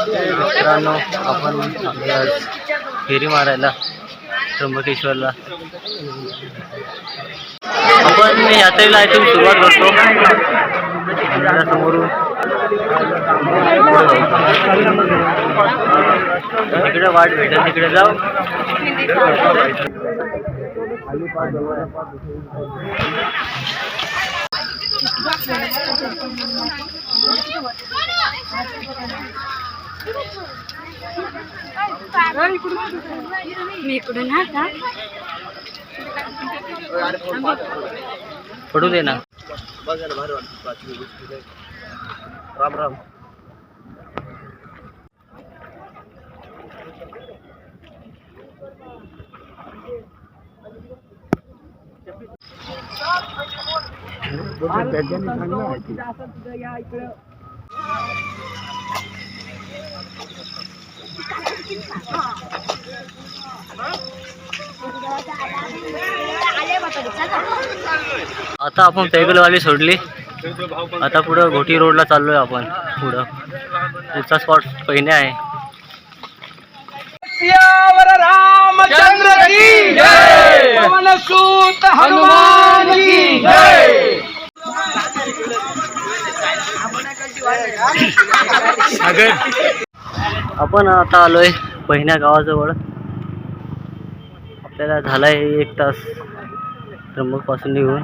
मित्रांनो आपण आज फेरी मारायला त्र्यंबकेश्वरला. आपण यात्रेला इथून सुरुवात करतो. समोरून तिकडे वाट भेटेल तिकडे जाऊ. पडू दे ना राम राम। आता आपण पैगलवाली सोडली. आता पुढं घोटी रोडला चाललोय आपण पुढं. पुढचा स्पॉट पहिने आहे. सियावर रामचंद्र की जय! पवन सूत हनुमान की आपण आता आलोय पहिल्या गावाजवळ. आपल्याला झालाय एक तास त्र्यंबकपासून निघून.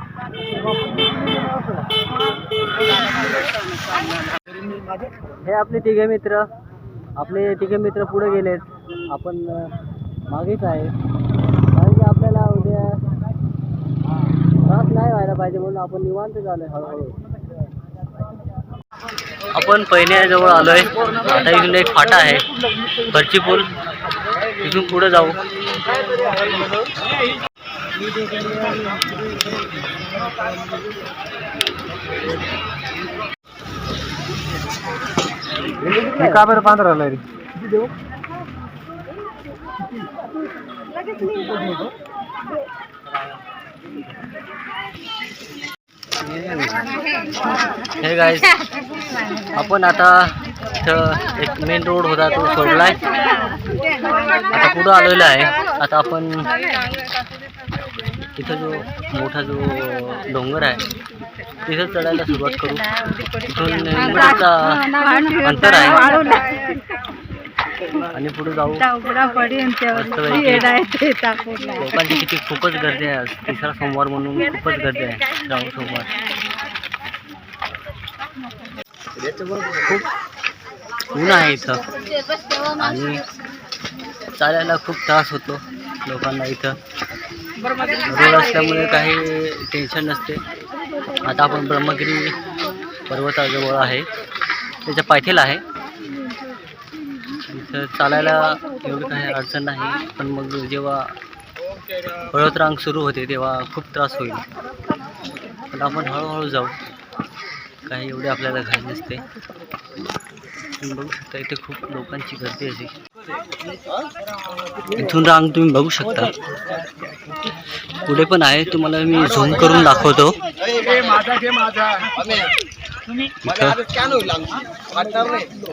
हे आपले तिघे मित्र. आपले तिघे मित्र पुढे गेलेत. आपण मागेच आहे. कारण की आपल्याला उद्या त्रास नाही व्हायला पाहिजे म्हणून आपण निवांत झालोय हळूहळू. आपण पहिल्याजवळ आलोय. आता इकडे एक फाटा आहे. भरची पूल. इथून पुढे जाऊ. का बरं पांढरा रे? हे गाईज आपण आता इथं एक मेन रोड होता तो सोडलाय. आता पुढं आलेला आहे. आता आपण तिथं जो मोठा जो डोंगर आहे तिथं चढायला सुरुवात करू. तिथून अंतर आहे. आणि पुढे जाऊ. लोकांची किती खूपच गर्दी आहे. आज तिसरा सोमवार म्हणून खूपच गर्दी आहे. श्रावण सोमवार. खूप ऊन आहे इथं. आणि चालायला खूप त्रास होतो लोकांना इथं. रोड असल्यामुळे काही टेन्शन नसते. आता आपण ब्रह्मगिरी पर्वताजवळ आहे. त्याच्या पायथेला आहे. इथं चालायला एवढी काही अडचण नाही पण मग जेव्हा हळद रांग सुरू होते तेव्हा खूप त्रास होईल. पण आपण हळूहळू जाऊ. काही एवढे आपल्याला घाई नसते. बघू शकता इथे खूप लोकांची गर्दी अशी इथून रांग तुम्ही बघू शकता. पुढे पण आहे तुम्हाला मी झूम करून दाखवतो.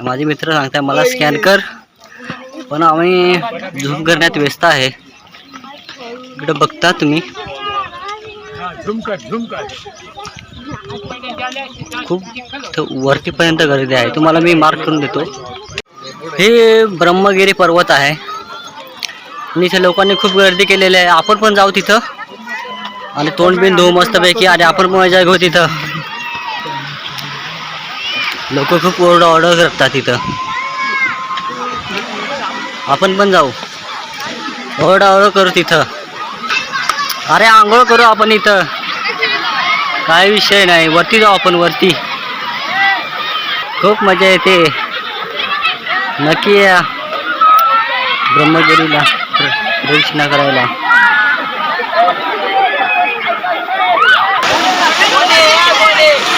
माझे मित्र सांगताय मला स्कॅन कर. पण आम्ही झूम करण्यात व्यस्त आहे. इकडं बघता तुम्ही. खूप वरतीपर्यंत गर्दी आहे. तुम्हाला मी मार्क करून देतो. हे ब्रह्मगिरी पर्वत आहे. आणि इथे लोकांनी खूप गर्दी केलेली आहे. आपण पण जाऊ तिथं. आणि तोंड बिन धुवू मस्तपैकी आणि आपण पण मजा घेऊ तिथं. लोक खूप ओरडा ऑर्डर करतात तिथं. आपण पण जाऊ. ओरडा करू तिथं. अरे आंघोळ करू आपण इथं. काय विषय नाही. वरती जाऊ आपण वरती. खूप मजा येते. नक्की या. ब्रह्मगिरीला प्रदक्षिणा करायला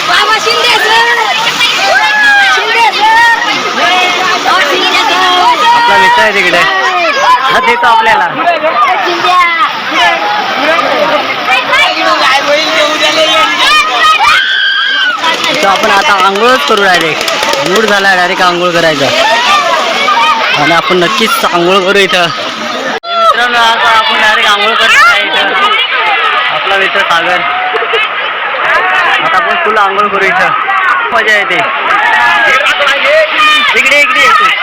बाबा शिंदे आपला मित्र आहे तिकडे. हा देतो आपल्याला. तर आपण आता आंघोळच करू डायरेक्ट मूड झाला डायरेक्ट आंघोळ करायचं. आणि आपण नक्कीच आंघोळ करू इथं. मित्रांनो आता आपण डायरेक्ट आंघोळ करतो आहे इथं. आपला मित्र सागर. आता आपण फुल आंघोळ करू इथं. मजा येते. इकडे इकडे येतो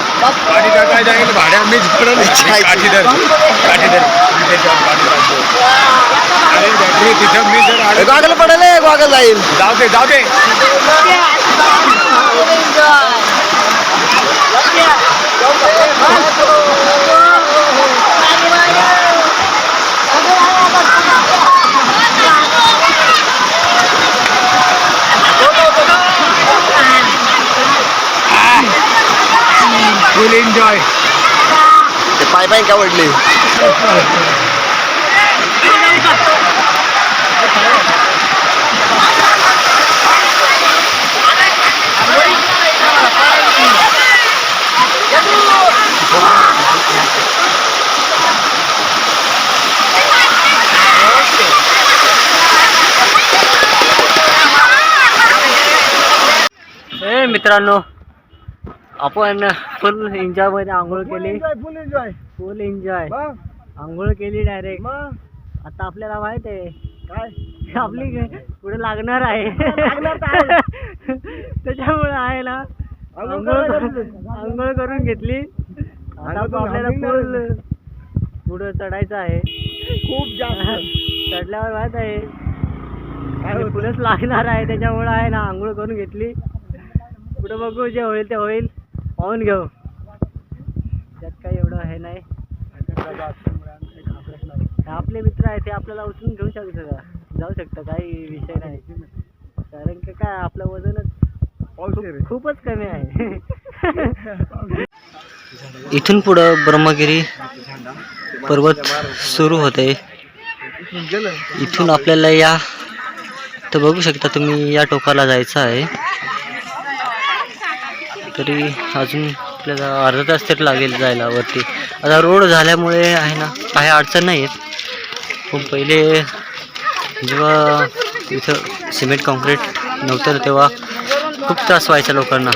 का काय जाईल भाड्या मीच पडलं काठी धर काठी धर अरे बॅटरी तिथं मी जर गॉगल पडले गॉगल जाईल. जाऊ दे जाऊ दे. फुल एन्जॉय ते पाय पाय का वडले ए मित्रांनो आपण फुल एन्जॉयमध्ये आंघोळ केली. फुल एन्जॉय फुल एन्जॉय आंघोळ केली डायरेक्ट आता आपल्याला माहीत आहे. काय? आपली पुढे लागणार आहे. त्याच्यामुळे आहे ना आंघोळ आंघोळ करून घेतली. आता आपल्याला फुल पुढं चढायचं आहे. खूप जास्त. चढल्यावर माहीत आहे? पुढेच लागणार आहे. त्याच्यामुळे आहे ना आंघोळ करून घेतली. पुढे बघू जे होईल ते होईल. पाहून घेऊ. त्यात काही एवढं हे नाही. आपले मित्र आहे ते आपल्याला उचलून घेऊ शकतात जाऊ शकतं काही विषय नाही. कारण की काय आपलं वजनच खूपच कमी आहे. इथून पुढं ब्रह्मगिरी पर्वत सुरू होते. इथून आपल्याला या तर बघू शकता तुम्ही या टोकाला जायचं आहे. तरी अजून आपल्याला अर्धा तास तरी लागेल जायला वरती. आता रोड झाल्यामुळे आहे ना काही अडचण नाही येत. पण पहिले जेव्हा इथं सिमेंट कॉन्क्रीट नव्हतं तेव्हा खूप त्रास व्हायचा लोकांना.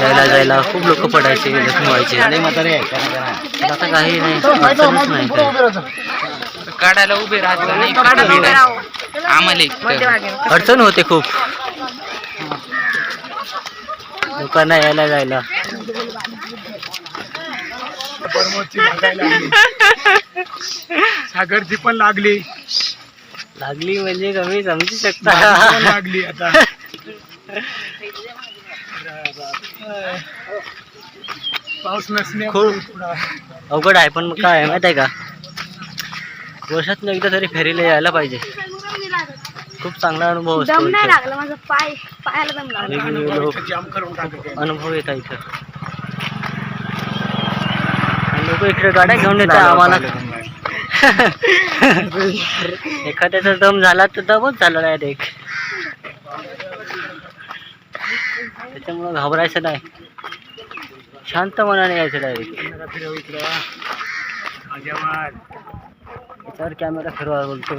यायला जायला खूप लोक पडायचे जखमी व्हायचे. आता काही नाही अडचणच नाही काही. काढायला उभे राहतो नाही आम्हाला. अडचण होते खूप. लोकांना यायला जायला. सागरची पण लागली. लागली म्हणजे कमी समजू शकता. लागली आता. पाऊस नसणे खूप अवघड आहे. पण मग काय माहीत आहे का? वर्षातून एकदा तरी फेरीला यायला पाहिजे. खूप चांगला अनुभव असतो दम नाही इथे. लागला माझा पाय पायाला दम लागला. वेगवेगळे लोक जाम करून टाकते अनुभव येतात इथं. लोक इकडे गाड्या घेऊन येतात आम्हाला. एखाद्याचा दम झाला तर दमच झाला नाही एक त्याच्यामुळं घाबरायचं नाही. शांत मनाने यायचं डायरेक्ट याच्यावर कॅमेरा फिरवा बोलतो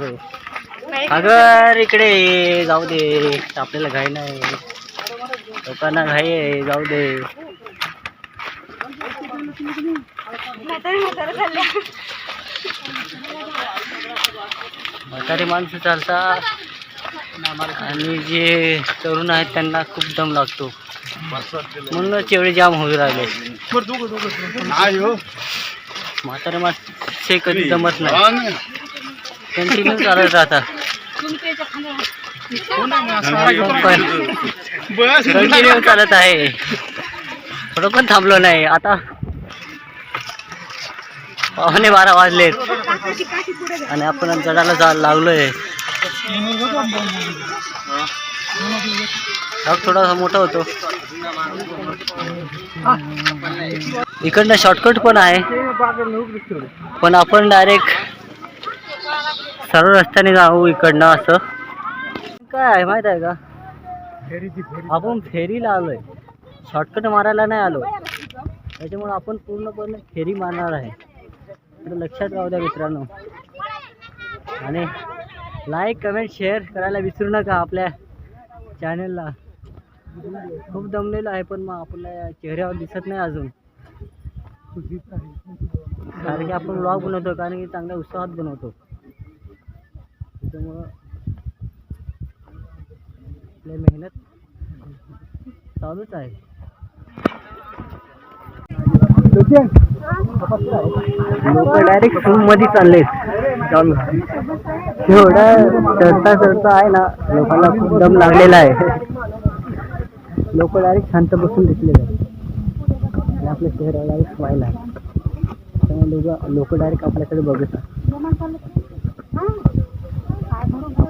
अगर इकडे जाऊ दे. आपल्याला घाई नाही. लोकांना घाई आहे जाऊ दे. म्हातारी माणसं चालतात आणि जे तरुण आहेत त्यांना खूप दम लागतो. म्हणूनच एवढे जाम होऊ राहिले. म्हातारे माणसे कधी जमत नाही. कंटिन्यू चालत राहतात. कंटिन्यू चालत आहे. थोडं पण थांबलो नाही. आता पावणे बारा वाजलेत. आणि आपण चढायला जा लागलोय. थोडासा मोठा होतो. इकडनं शॉर्टकट पण आहे. पण आपण डायरेक्ट सरळ रस्त्याने जाऊ इकडनं असं. काय आहे माहीत आहे का? आपण फेरीला आलोय. शॉर्टकट मारायला नाही आलो. त्याच्यामुळे आपण पूर्णपणे फेरी मारणार आहे. लक्षात राहू द्या मित्रांनो. आणि लाईक कमेंट शेअर करायला विसरू नका आपल्या चॅनलला खूप दमलेलो आहे पण मग आपल्या चेहऱ्यावर दिसत नाही अजून. कारण की आपण ब्लॉग बनवतो कारण की चांगल्या उत्साहात बनवतो. त्याच्यामुळं आपल्या मेहनत चालूच आहे. लोक डायरेक्ट रूममध्ये चालले एवढा चढता चढता आहे ना लोकांना खूप दम लागलेला आहे. लोक डायरेक्ट शांत बसून दिसले आणि आपल्या शहराला डायरेक्ट स्माईल आहे. त्यामुळे लोक लोक डायरेक्ट आपल्याकडे बघत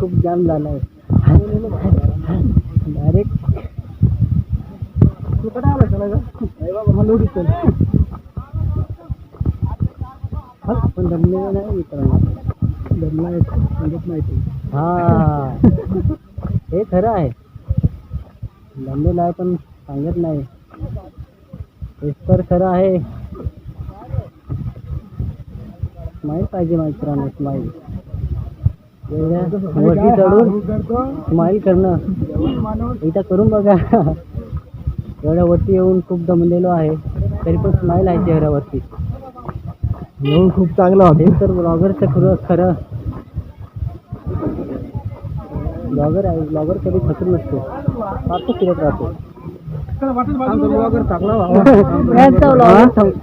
खूप जाम झाला आहे. डायरेक्ट कुठं आला चला का आपण दमलेला नाही मित्रांनो. दमला सांगत माहिती हा. हे खरं आहे. दमलेला आहे पण सांगत नाही. हेच तर खरं आहे. स्माईल पाहिजे मित्रांनो स्माईल एवढ्या वरती चढून स्माईल करणं. एकदा करून बघा. एवढ्या वरती येऊन खूप दमलेलो आहे. तरी पण स्माईल आहे चेहऱ्यावरती. येऊन खूप चांगलं होते. तर ब्लॉगरचं खरं खरं. ब्लॉगर आहे. ब्लॉगर कधी थकून नसतो. फारच फिरत राहतो.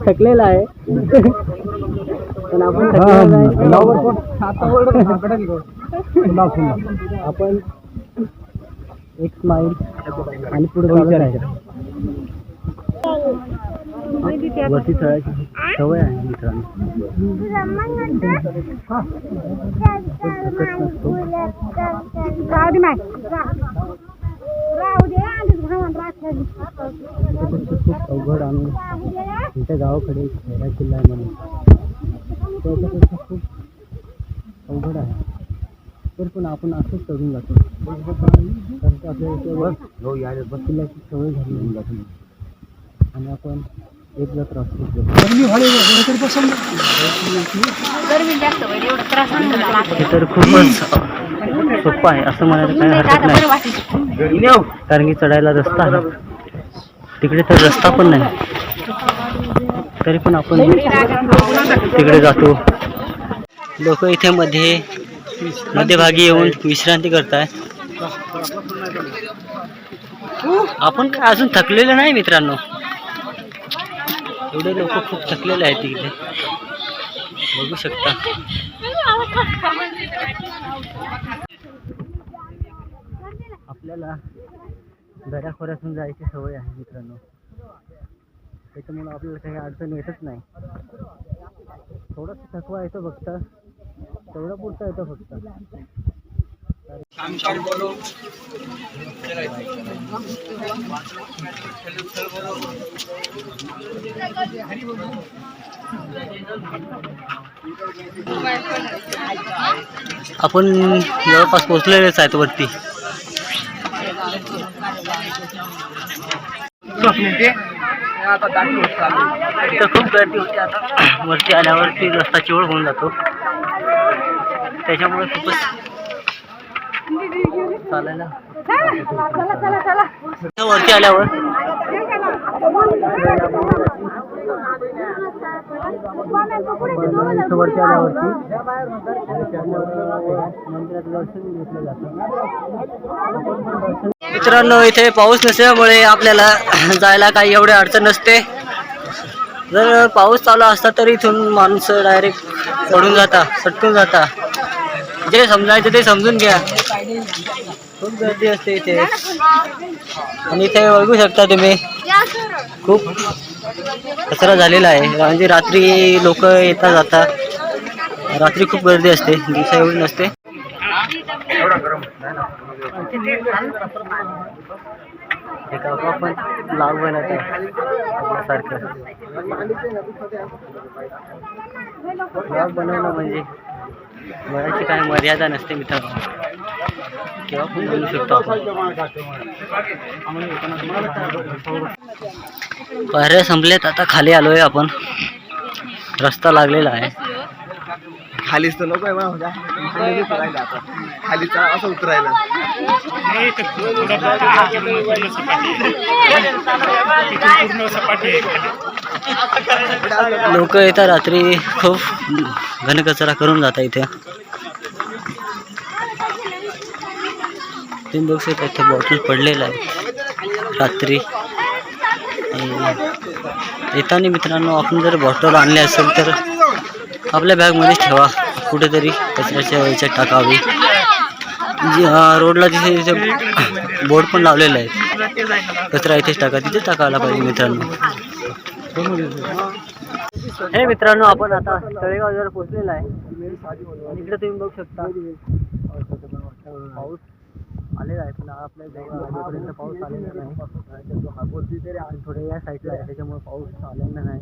थकलेला आहे. पण आपण नाही. आपण एक स्माईल आणि पुढे राहायचं वरती चढायची सवय आहे मित्रांनो. खूप अवघड आणि तुमच्या गावाकडे एक खेळा किल्ला आहे म्हणून. त्याच्यापेक्षा खूप अवघड आहे. तर पण आपण असंच चढून जातो. कारण की आपल्या इथे बस किल्ल्याची सवय झाली होऊन जाते. आणि आपण एक त्रास आता. हे तर खूपच सोपं आहे असं म्हणायला काही हरकत नाही. वाटेल कारण की चढायला रस्ता आहे. तिकडे तर रस्ता पण नाही. तरी पण आपण तिकडे जातो. लोक इथे मध्ये मध्यभागी येऊन विश्रांती करताय. आपण काय अजून थकलेलं नाही मित्रांनो? एवढे लोक खूप थकलेले आहेत तिकडे बघू शकता. आपल्याला दऱ्याखोऱ्यातून जायची सवय आहे मित्रांनो. त्याच्यामुळे आपल्याला काही अडचण येतच नाही. थोडंसं थकवा येतो फक्त. तेवढं पुरतं येतं फक्त. आपण जवळपास पोहोचलेलेच आहेत वरती. खूप गर्दी होती आता. वरती आल्यावरती रस्ता चिवळ होऊन जातो. त्याच्यामुळे खूपच चालायला चला चला चला इथं वरती आल्यावर? वरती आल्यावरती मित्रांनो इथे पाऊस नसल्यामुळे आपल्याला जायला काही एवढे अडचण नसते. जर पाऊस चालू असता तर इथून माणसं डायरेक्ट पडून जाता सटकून जाता. जे समजायचं ते समजून घ्या. खूप गर्दी असते इथे. आणि इथे बघू शकता तुम्ही. खूप कचरा झालेला आहे. म्हणजे रात्री लोक येता जाता. रात्री खूप गर्दी असते. दिवसा एवढी नसते. हे काका पण बनत आहे आपल्यासारखं. ब्लॉग बनवणं म्हणजे वयाची काही मर्यादा नसते मित्रांनो. केव्हा पण बोलू शकतो आपण. पायऱ्या संपलेत आता खाली आलोय आपण. रस्ता लागलेला आहे. खालीच तर नको आहे मला म्हणजे खाली चला असं उतरायला. लोक येतात रात्री खूप घनकचरा करून जातात इथे. तीन बघू शकता इथे बॉटल पडलेला आहे. रात्री. येताना मित्रांनो आपण जर बॉटल आणली असेल तर आपल्या बॅगमध्येच ठेवा. कुठेतरी कचऱ्याच्या याच्यात टाकावी. जी रोडला तिथे तिथे बोर्ड पण लावलेला आहे. कचरा इथेच टाका. तिथेच टाकायला पाहिजे मित्रांनो. हे मित्रांनो आपण आता तळेगाव जवळ पोहोचलेला आहे. इकडे तुम्ही बघू शकता. पाऊस आलेला आहे पण आपल्या जवळपर्यंत पाऊस आलेला नाही. आणि थोडं या साईडला आहे त्याच्यामुळे पाऊस आलेला नाही.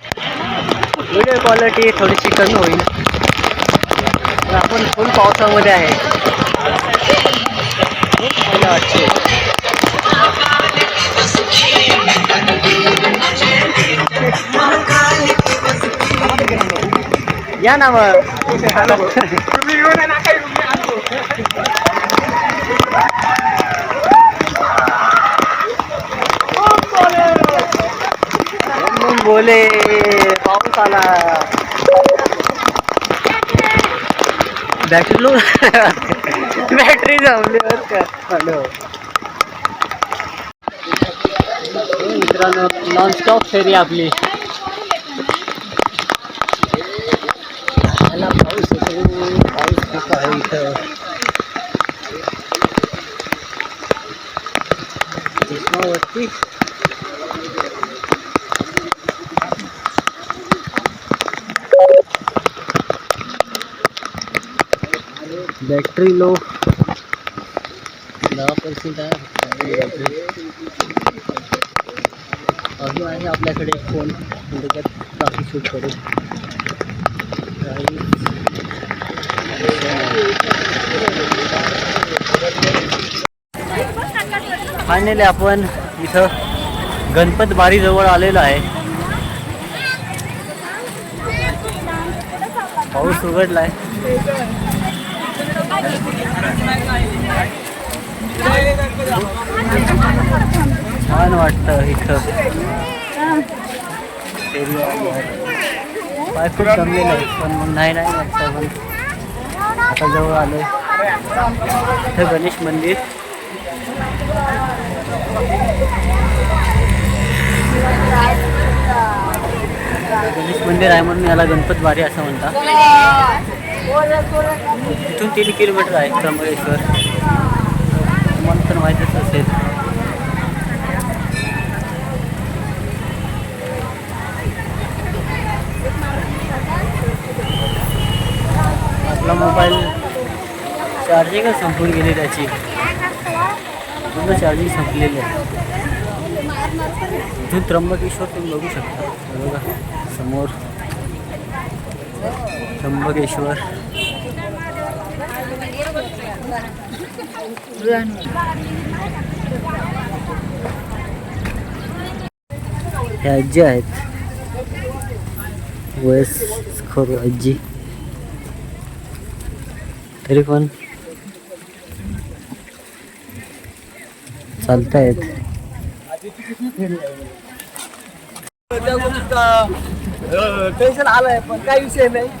व्हिडिओ क्वालिटी थोडीशी कमी होईल. आपण फुल पावसामध्ये आहे. खूप मजा वाटते या ना मग. बोले. Battery low. बॅटरी जमली बरं का. हॅलो मित्रांनो नॉनस्टॉप फेरी आपली याला पाऊस येतो पाऊस खूप आहे इथं कृष्णावरती बॅटरी लो दहा पर्सेंट आहे अजून आहे आपल्याकडे फोन त्याच्यात काफी शूट करू फायनली आपण इथं गणपत बारीजवळ आलेलो आहे. पाऊस उघडलाय. छान वाटतं इथं. पाय खूप जमलेलं आहे पण मग नाही नाही वाटतं पण. आता जवळ आलो. इथं गणेश मंदिर. गणेश मंदिर आहे म्हणून याला गणपत बारी असं म्हणतात. इथून तीन किलोमीटर आहे त्र्यंबकेश्वर. तुम्हाला तर माहीतच असेल. आपला मोबाईल चार्जिंग संपून गेली त्याची. पूर्ण चार्जिंग संपलेली आहे. इथून त्र्यंबकेश्वर तुम्ही बघू शकता. बघा समोर. त्र्यंबकेश्वर. हे आजी आहेत. वयस्कर आजी. तरी पण चालतायत. टेन्शन आलंय पण काही विषय नाही.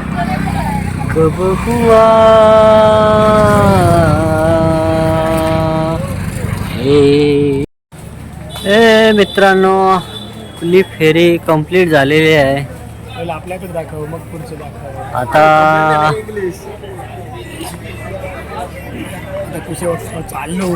कब हुआ ए। ए मित्रांनो आपली फेरी कंप्लीट झालेली आहे. आपल्याकडे दाखव मग पुढचं दाखव. आता कुशे चाललो.